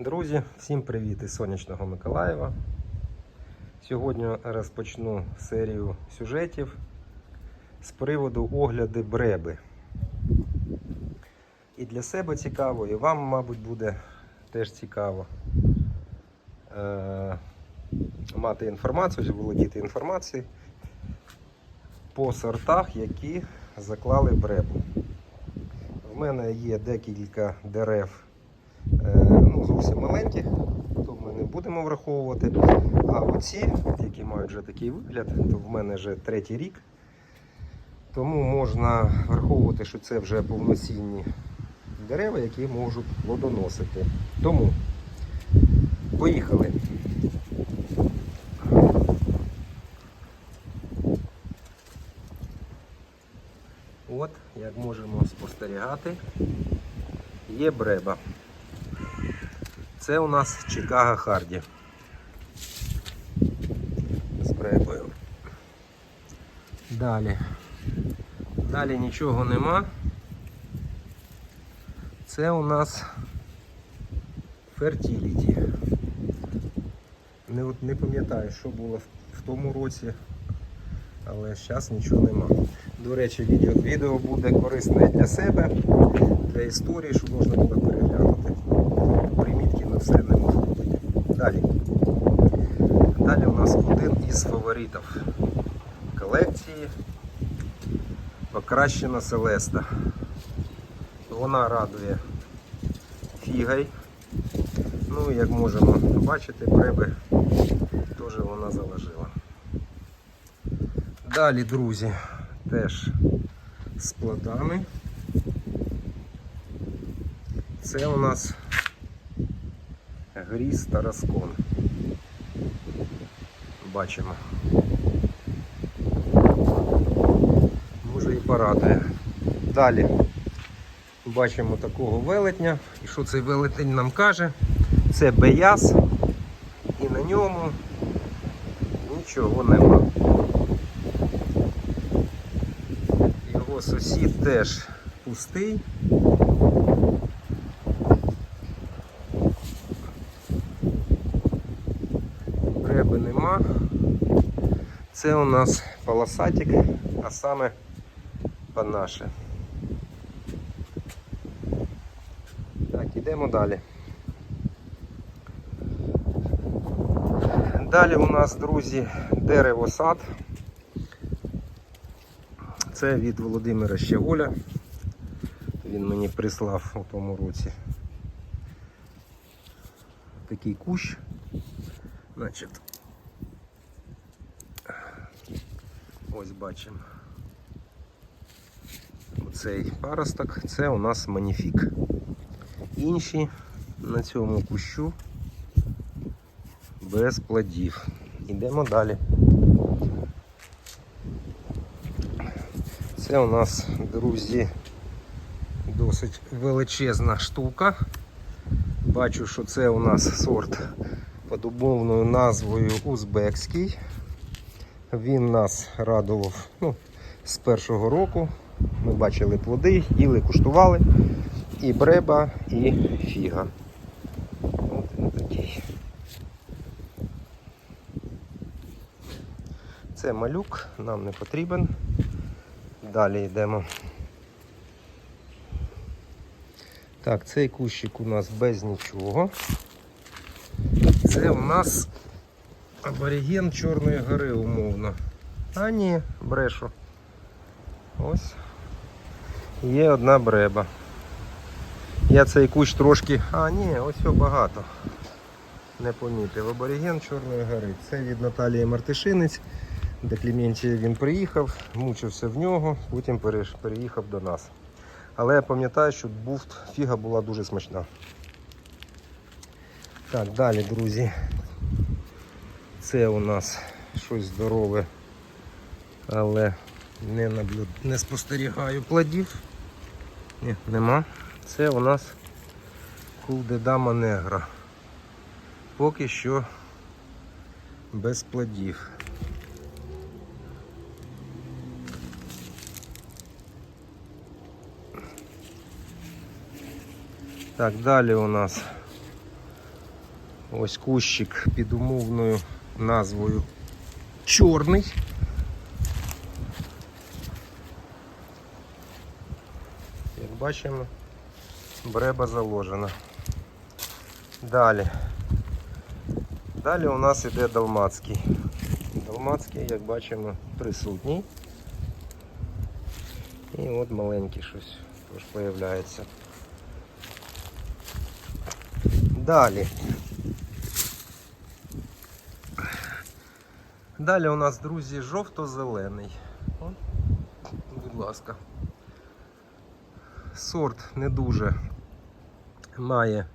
Друзі, всім привіт із сонячного Миколаєва. Сьогодні розпочну серію сюжетів з приводу огляди бреби. І для себе цікаво, і вам, мабуть, буде теж цікаво е- мати інформацію, володіти інформацією по сортах, які заклали бребу. В мене є декілька дерев е, ну, зовсім маленьких, то ми не будемо враховувати. А оці, які мають вже такий вигляд, то в мене вже третій рік. Тому можна враховувати, що це вже повноцінні дерева, які можуть плодоносити. Тому поїхали. От, як можемо спостерігати, є бреба. Це у нас Чикаго Харді. З бребою. Далі. Далі нічого нема. Це у нас Fertility. Не, не пам'ятаю, що було в, в тому році, але зараз нічого нема. До речі, відео, відео буде корисне для себе, для історії, щоб можна було переглянути. Все не можу робити. Далі. Далі у нас один із фаворитів колекції покращена Селеста. Вона радує фігой. Ну, як можемо бачити, бреби теж вона заложила. Далі, друзі, теж з плодами. Це у нас гріз Тараскон. Бачимо. Може і порадує. Далі бачимо такого велетня. І що цей велетень нам каже? Це беяс і на ньому нічого нема. Його сусід теж пустий. Нема. Це у нас полосатик, а саме панаше. Так, ідемо далі. Далі у нас, друзі, дерево сад. Це від Володимира Щеголя. Він мені прислав у тому році такий кущ. Значить, ось бачимо. Оцей паросток, це у нас маніфік. Інші на цьому кущу без плодів. Ідемо далі. Це у нас, друзі, досить величезна штука. Бачу, що це у нас сорт під умовною назвою Узбекський. Він нас радував ну, з першого року. Ми бачили плоди, їли, куштували. І бреба, і фіга. От він такий. Це малюк, нам не потрібен. Далі йдемо. Так, цей кущик у нас без нічого. Це у нас абориген Чорної гори умовно. А ні, брешу. Ось. Є одна бреба. Я цей кущ трошки... А, ні, ось його багато. Не помітив. Абориген Чорної гори. Це від Наталії Мартишинець. До Кліментія він приїхав, мучився в нього, потім переїхав до нас. Але я пам'ятаю, що був, фіга була дуже смачна. Так, далі, друзі. Це у нас щось здорове, але не, наблю... не спостерігаю плодів. Ні, нема. Це у нас кулдедама негра. Поки що без плодів. Так, далі у нас Ось кущик під умовною назвою Чорний. Як бачимо, бреба заложена. Далі. Далі у нас іде далмацький. Далмацький, як бачимо, присутній. І от маленький щось теж появляється. Далі. Далі у нас, друзі, жовто-зелений. Будь ласка. Сорт не дуже має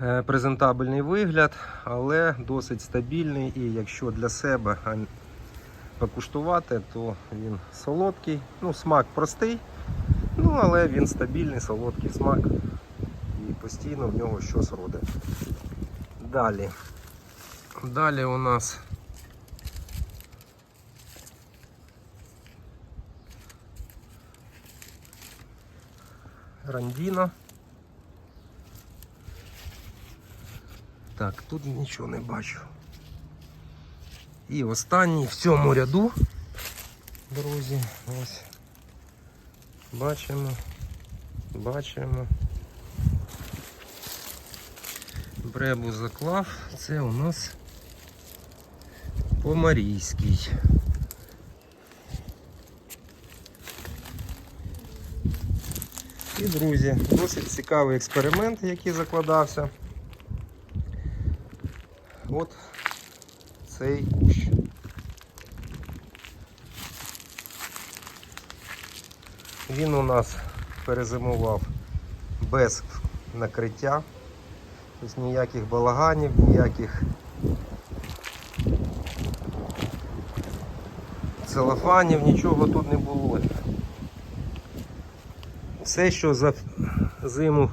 е, презентабельний вигляд, але досить стабільний і якщо для себе покуштувати, то він солодкий. Ну, смак простий, ну але він стабільний, солодкий смак і постійно в нього щось роде. Далі. Далі у нас Рандіна. Так, тут нічого не бачу. І останній в цьому ряду, друзі, ось. Бачимо, бачимо. Бребу заклав, це у нас Помарійський. І, друзі, досить цікавий експеримент, який закладався. От цей кущ. Він у нас перезимував без накриття, тобто ніяких балаганів, ніяких целофанів, нічого тут не було. Все, що за зиму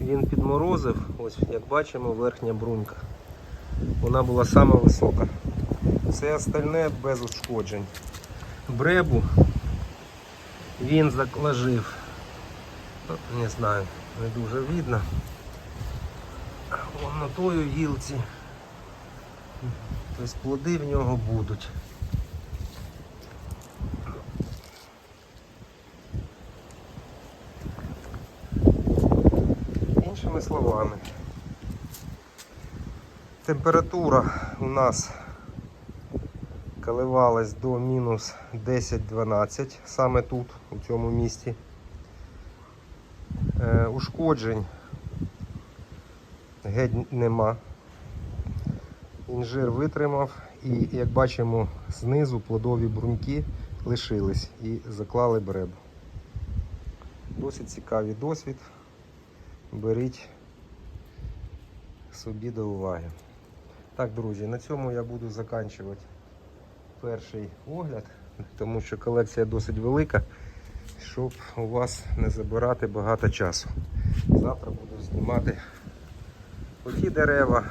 він підморозив, ось як бачимо, верхня брунька. Вона була сама висока. Все остальне без ушкоджень. Бребу він закложив. Ну, Не знаю, не дуже видно. Вон на тою гілці. Тобто плоди в нього будуть. Іншими словами, температура у нас коливалась до мінус 10-12 саме тут, у цьому місці. Е, ушкоджень геть нема. Інжир витримав і, як бачимо, знизу плодові бруньки лишились і заклали бребу. Досить цікавий досвід. Беріть собі до уваги. Так, друзі, на цьому я буду заканчувати перший огляд, тому що колекція досить велика, щоб у вас не забирати багато часу. Завтра буду знімати оті дерева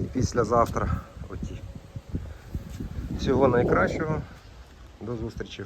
і післязавтра оті. Всього найкращого. До зустрічі.